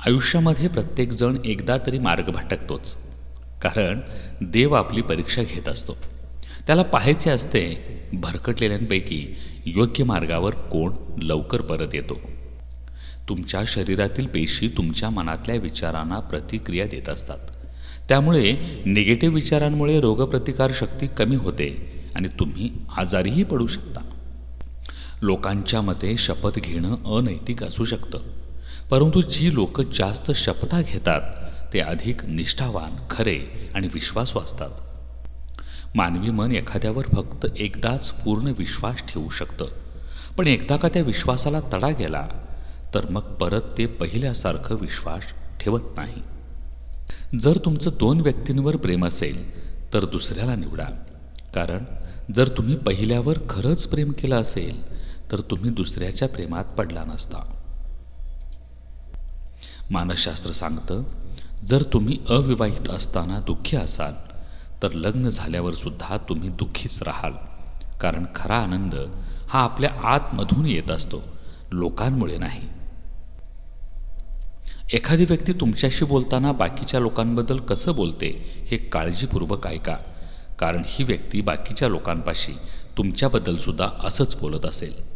आयुष्यामध्ये प्रत्येकजण एकदा तरी मार्ग भटकतोच. कारण देव आपली परीक्षा घेत असतो. त्याला पाहायचे असते भरकटलेल्यांपैकी योग्य मार्गावर कोण लवकर परत येतो. तुमच्या शरीरातील पेशी तुमच्या मनातल्या विचारांना प्रतिक्रिया देत असतात. त्यामुळे निगेटिव्ह विचारांमुळे रोगप्रतिकारशक्ती कमी होते आणि तुम्ही आजारीही पडू शकता. लोकांच्या मते शपथ घेणं अनैतिक असू शकतं. परंतु जी लोक जास्त शपथा घेतात ते अधिक निष्ठावान खरे आणि विश्वासू असतात. मानवी मन एखाद्यावर फक्त एकदाच पूर्ण विश्वास ठेवू शकतं. पण एकदा का त्या विश्वासाला तडा गेला तर मग परत ते पहिल्यासारखं विश्वास ठेवत नाही. जर तुमचं दोन व्यक्तींवर प्रेम असेल तर दुसऱ्याला निवडा. कारण जर तुम्ही पहिल्यावर खरंच प्रेम केलं असेल तर तुम्ही दुसऱ्याच्या प्रेमात पडला नसता. मानसशास्त्र सांगतं जर तुम्ही अविवाहित असताना दुःखी असाल तर लग्न झाल्यावर सुद्धा तुम्ही दुःखीच राहाल. कारण खरा आनंद हा आपल्या आतमधून येत असतो लोकांमुळे नाही. एखादी व्यक्ती तुमच्याशी बोलताना बाकीच्या लोकांबद्दल कसं बोलते हे काळजीपूर्वक ऐका. कारण ही व्यक्ती बाकीच्या लोकांपाशी तुमच्याबद्दलसुद्धा असंच बोलत असेल.